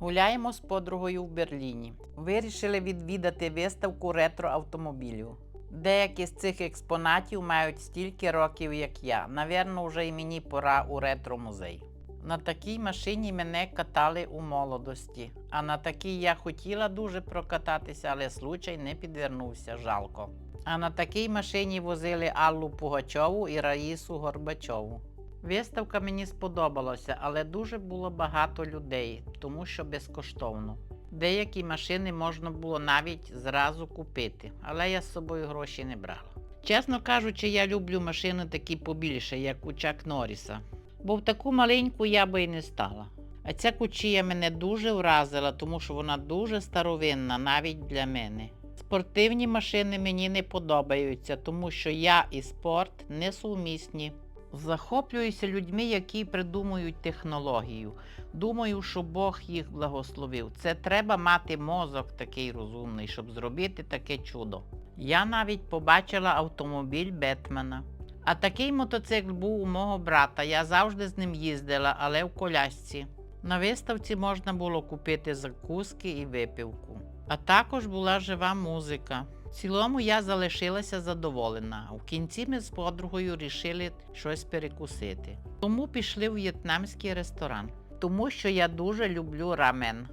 Гуляємо з подругою в Берліні. Вирішили відвідати виставку ретро-автомобілів. Деякі з цих експонатів мають стільки років, як я. Навірно, вже і мені пора у ретро-музей. На такій машині мене катали у молодості, а на такій я хотіла дуже прокататися, але случай не підвернувся, жалко. А на такій машині возили Аллу Пугачову і Раїсу Горбачову. Виставка мені сподобалася, але дуже було багато людей, тому що безкоштовно. Деякі машини можна було навіть зразу купити, але я з собою гроші не брала. Чесно кажучи, я люблю машини такі побільше, як у Чак Норріса, бо в таку маленьку я би і не стала. А ця кучія мене дуже вразила, тому що вона дуже старовинна, навіть для мене. Спортивні машини мені не подобаються, тому що я і спорт несумісні. Захоплююся людьми, які придумують технологію. Думаю, що Бог їх благословив. Це треба мати мозок такий розумний, щоб зробити таке чудо. Я навіть побачила автомобіль Бетмена. А такий мотоцикл був у мого брата. Я завжди з ним їздила, але в колясці. На виставці можна було купити закуски і випивку. А також була жива музика. В цілому я залишилася задоволена. В кінці ми з подругою рішили щось перекусити. Тому пішли в в'єтнамський ресторан, тому що я дуже люблю рамен.